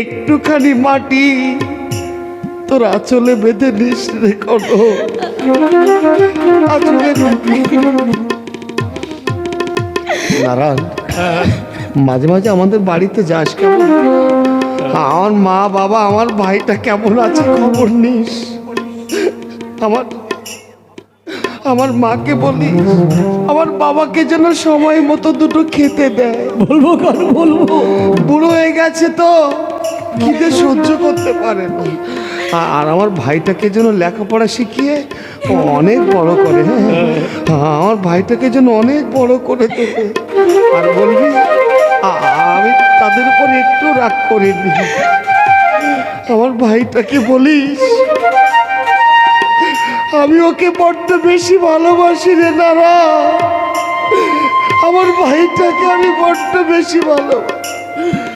একটুখানি মাটি তোর আঁচলে বেঁধে নিস রে কোনো আঁচলে নারায়ণ মাঝে মাঝে আমাদের বাড়িতে যাস কেমন? আমার মা বাবা আমার ভাইটা কেমন আছে খবর নিস? আমার আমার মাকে বলি আমার বাবাকে যেন সময় মতো দুটো খেতে দেয়। বলব কেন? বলব। বুড়ো হয়ে গেছে তো, খিদে সহ্য করতে পারে না। আর আমার ভাইটাকে যেন লেখাপড়া শিখিয়ে অনেক বড় করে হ্যাঁ আমার ভাইটাকে যেন অনেক বড় করে দেবে আর বলবি আমি তাদের উপর একটু রাগ করে করিনি। আমার ভাইটাকে বলিস, আমি ওকে বড্ড বেশি ভালোবাসি রে নারা। আমার ভাইটাকে আমি বড্ড বেশি ভালোবাসি।